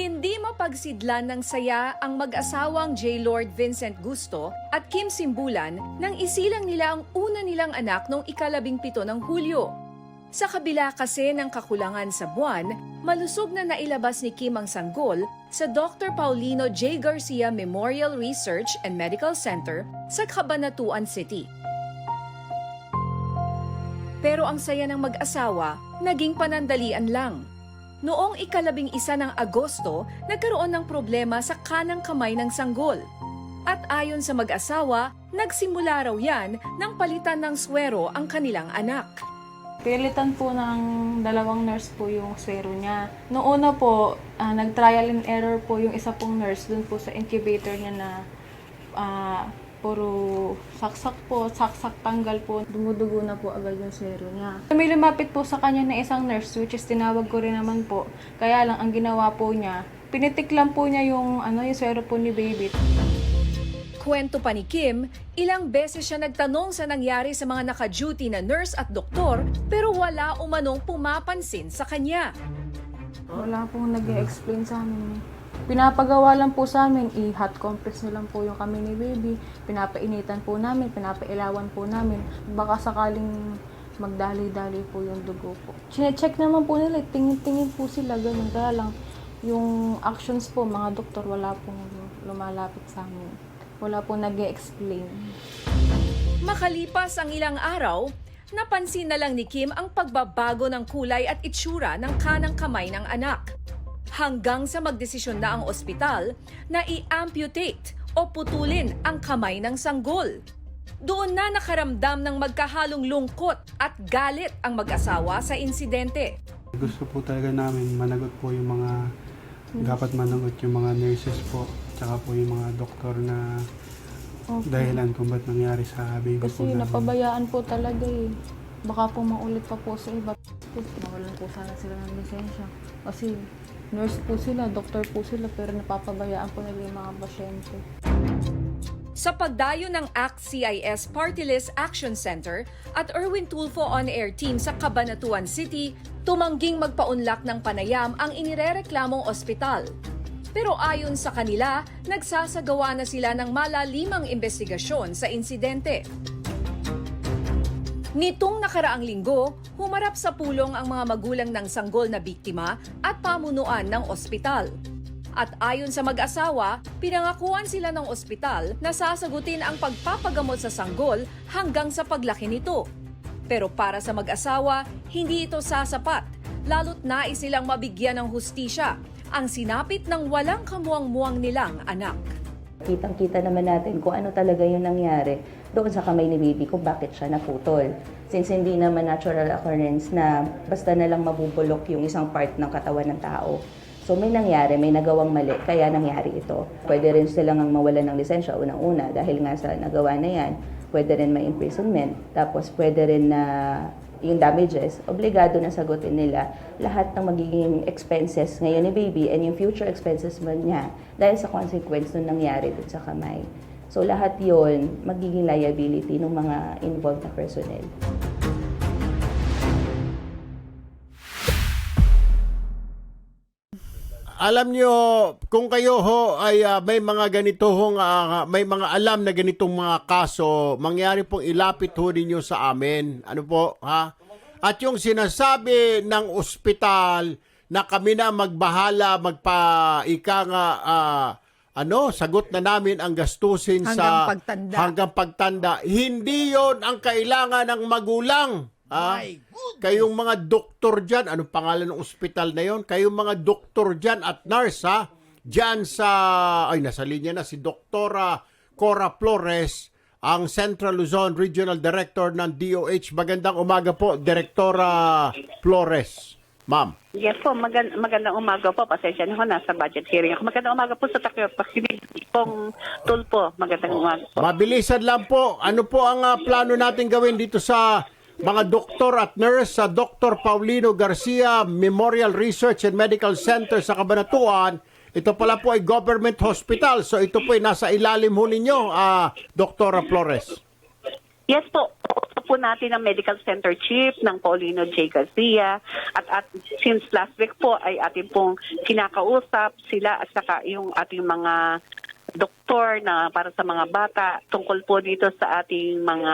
Hindi mapagsidlan ng saya ang mag-asawang J. Lord Vincent Gusto at Kim Simbulan nang isilang nila ang una nilang anak noong ikalabing pito ng Hulyo. Sa kabila kasi ng kakulangan sa buwan, malusog na nailabas ni Kim ang sanggol sa Dr. Paulino J. Garcia Memorial Research and Medical Center sa Cabanatuan City. Pero ang saya ng mag-asawa, naging panandalian lang. Noong ikalabing isa ng Agosto, nagkaroon ng problema sa kanang kamay ng sanggol. At ayon sa mag-asawa, nagsimula raw yan nang palitan ng swero ang kanilang anak. Pilitan po ng dalawang nurse po yung swero niya. Noong po, ah, nag-trial and error po yung isa pong nurse dun po sa incubator niya na ah, puro saksak po, saksak tanggal po. Dumudugo na po agad yung swero niya. May lumapit po sa kanya na isang nurse, which is tinawag ko rin naman po. Kaya lang, ang ginawa po niya, pinitik lang po niya yung, ano, yung swero po ni baby. Kwento pa ni Kim, ilang beses siya nagtanong sa nangyari sa mga naka-duty na nurse at doktor pero wala umanong pumapansin sa kanya. Wala pong nag explain sa amin. Pinapagawa lang po sa amin, i-hot compress na lang po yung kami ni baby. Pinapainitan po namin, pinapailawan po namin. Baka sakaling magdali-dali po yung dugo po. Chine-check naman po nila, tingin-tingin po sila, ganun. Kaya lang, yung actions po, mga doktor, wala pong lumalapit sa amin. Wala pong nag explain Makalipas ang ilang araw, napansin na lang ni Kim ang pagbabago ng kulay at itsura ng kanang kamay ng anak. Hanggang sa magdesisyon na ang ospital na i-amputate o putulin ang kamay ng sanggol. Doon na nakaramdam ng magkahalong lungkot at galit ang mag-asawa sa insidente. Gusto po talaga namin managot po yung mga dapat managot yung mga nurses po tsaka po yung mga doktor na Opo. dahilan kung ba't nangyari sa baby po Kasi namin. napabayaan po talaga eh. Baka po maulit pa po sa iba. Mawalan po sana sila ng lisensya. Kasi nurse po sila, doktor po sila, pero napapabayaan po nila yung mga pasyente. Sa pagdayo ng ACT-CIS Party List Action Center at Erwin Tulfo On-Air Team sa Cabanatuan City, tumangging magpaunlak ng panayam ang inirereklamong ospital. Pero ayon sa kanila, nagsasagawa na sila ng malalimang investigasyon sa insidente. Nitong nakaraang linggo, humarap sa pulong ang mga magulang ng sanggol na biktima at pamunuan ng ospital. At ayon sa mag-asawa, pinangakuan sila ng ospital na sasagutin ang pagpapagamot sa sanggol hanggang sa paglaki nito. Pero para sa mag-asawa, hindi ito sasapat, lalo't nais silang mabigyan ng hustisya ang sinapit ng walang kamuang-muang nilang anak. Kitang-kita naman natin kung ano talaga yung nangyari doon sa kamay ni baby kung bakit siya naputol. Since hindi naman natural occurrence na basta na lang mabubulok yung isang part ng katawan ng tao. So may nangyari, may nagawang mali, kaya nangyari ito. Pwede rin silang ang mawalan ng lisensya unang-una dahil nga sa nagawa na yan, pwede rin may imprisonment. Tapos pwede rin na yung damages, obligado na sagutin nila lahat ng magiging expenses ngayon ni baby and yung future expenses man niya dahil sa consequence nung nangyari dun sa kamay. So lahat yon magiging liability ng mga involved na personnel. Alam nyo, kung kayo ho ay ah, may mga ganito hong, ah, may mga alam na ganitong mga kaso, mangyari pong ilapit ho ninyo sa amin. Ano po, ha? At yung sinasabi ng ospital na kami na magbahala, magpa, ika nga, ah, ano, sagot na namin ang gastusin sa Hanggang pagtanda. hanggang pagtanda. Hindi yon ang kailangan ng magulang. Ha? Kayong mga doktor dyan, anong pangalan ng ospital na yon? Kayong mga doktor dyan at nurse, ha? Dyan sa, ay, nasa linya na si Doktora Cora Flores, ang Central Luzon Regional Director ng DOH. Magandang umaga po, Direktora Flores. Ma'am. Yes po, magan- magandang umaga po. Pasensya na ho, nasa budget hearing ako. Magandang umaga po sa takyo. Pakinig pong tulpo. Magandang umaga po. Mabilisan lang po, ano po ang ah, plano natin gawin dito sa mga doktor at nurse sa Dr. Paulino Garcia Memorial Research and Medical Center sa Cabanatuan. Ito pala po ay government hospital. So ito po ay nasa ilalim ho ninyo, ah, Dr. Flores. Yes po. po natin ang medical center chief ng Paulino J. Garcia at, at since last week po ay ating pong kinakausap sila at saka yung ating mga doktor na para sa mga bata tungkol po dito sa ating mga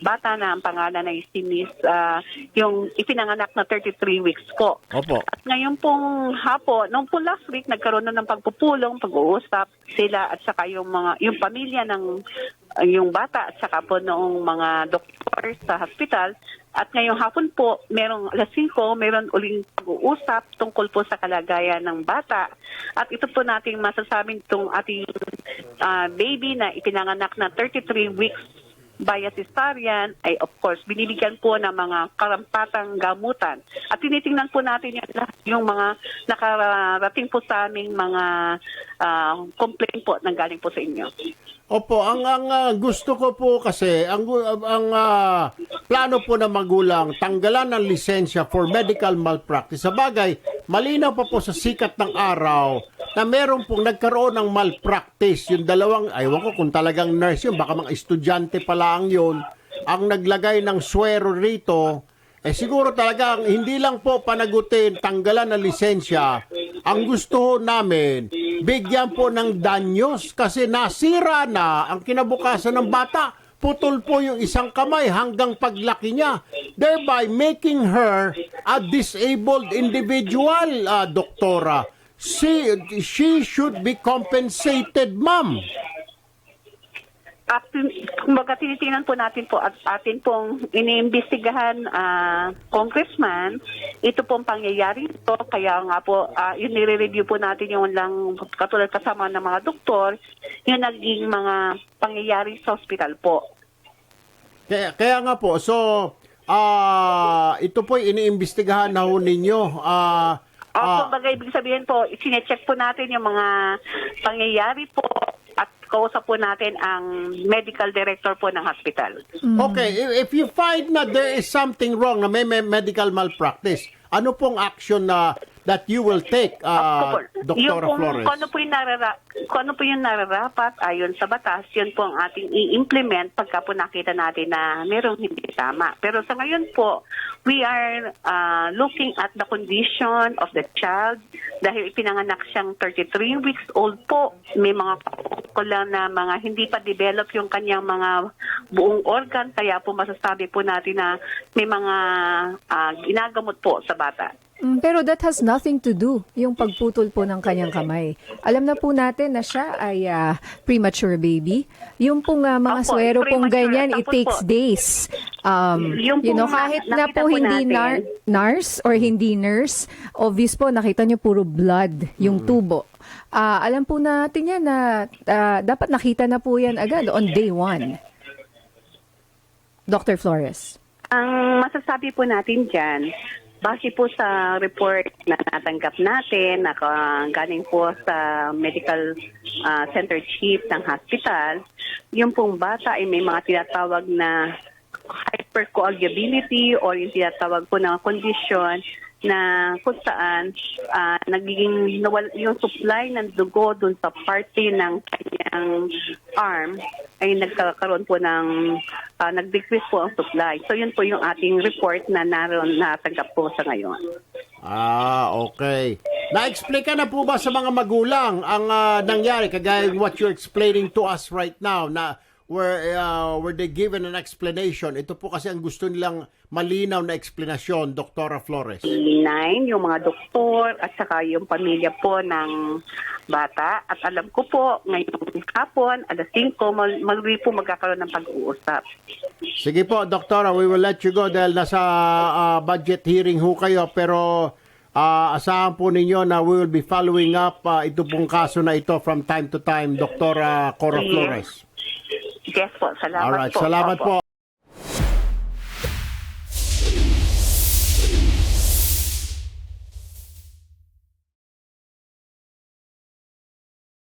bata na ang pangalan ay si Miss ah, yung ipinanganak na 33 weeks po. Opo. At ngayon pong hapon, nung po last week, nagkaroon na ng pagpupulong, pag-uusap sila at saka yung mga yung pamilya ng uh, yung bata at saka po noong mga doktor sa hospital. At ngayong hapon po, merong alas 5, meron uling pag-uusap tungkol po sa kalagayan ng bata. At ito po nating masasabing itong ating ah, baby na ipinanganak na 33 weeks via cesarean ay of course binibigyan po ng mga karampatang gamutan. At tinitingnan po natin yung, yung mga nakarating po sa aming mga ah, complaint po nang galing po sa inyo. Opo, ang ang ah, gusto ko po kasi ang ang ah, plano po ng magulang tanggalan ng lisensya for medical malpractice. Sa bagay, malinaw pa po sa sikat ng araw na meron pong nagkaroon ng malpractice. Yung dalawang, aywan ko kung talagang nurse yun, baka mga estudyante pa lang yun, ang naglagay ng swero rito, eh siguro talaga hindi lang po panagutin, tanggalan ng lisensya. Ang gusto namin, bigyan po ng danyos kasi nasira na ang kinabukasan ng bata. Putol po yung isang kamay hanggang paglaki niya. Thereby making her a disabled individual, ah, doktora. She, she should be compensated, ma'am. At kumbaga tinitingnan po natin po at atin pong iniimbestigahan ah, congressman ito pong pangyayari ito kaya nga po uh, yun nire-review po natin yung lang katulad kasama ng mga doktor yung naging mga pangyayari sa hospital po. Kaya, kaya nga po, so, ah ito po iniimbestigahan na ho ninyo. Ah, O, ah, kumbaga ibig sabihin po, sinecheck po natin yung mga pangyayari po kausap po natin ang medical director po ng hospital. Okay, if, if you find na there is something wrong na may, may medical malpractice, ano pong action na that you will take, uh, yung Dr. pong, Flores? Kung ano po yung, narara, kung ano po yung nararapat ayon sa batas, yun po ang ating i-implement pagka po nakita natin na merong hindi tama. Pero sa ngayon po, we are uh, looking at the condition of the child dahil ipinanganak siyang 33 weeks old po. May mga kulang na mga hindi pa develop yung kanyang mga buong organ kaya po masasabi po natin na may mga ah, ginagamot po sa bata. Mm, Pero that has nothing to do yung pagputol po ng kanyang kamay. Alam na po natin na siya ay ah, premature baby. Yung pong ah, mga Opo, swero pong ganyan, it takes po, days. Um, yung you know, na- kahit na po po hindi nar- nurse or hindi nurse, obvious po, nakita niyo puro blood yung tubo. Ah, alam po natin yan na ah, dapat nakita na po yan agad on day one. Dr. Flores. Ang masasabi po natin dyan, base po sa report na natanggap natin, na ka- galing po sa medical ah, center chief ng hospital, yung pong bata ay may mga tinatawag na hypercoagulability or yung tinatawag po na condition na kung saan ah, nagiging nawal, yung supply ng dugo dun sa parte ng kanyang arm ay nagkakaroon po ng ah, nag-decrease po ang supply. So yun po yung ating report na naroon natanggap po sa ngayon. Ah, okay. Na-explain na po ba sa mga magulang ang ah, nangyari, kagaya what you're explaining to us right now, na were, uh, were they given an explanation? Ito po kasi ang gusto nilang malinaw na explanasyon, Dr. Flores. Nine, yung mga doktor at saka yung pamilya po ng bata. At alam ko po, ngayong hapon, alas 5, mal- mali po magkakaroon ng pag-uusap. Sige po, Doktora, we will let you go dahil nasa ah, budget hearing ho kayo, pero ah, asahan po ninyo na we will be following up ah, ito pong kaso na ito from time to time, Dr. Cora Yes. Yes po, salamat Alright, po. salamat Opo. po.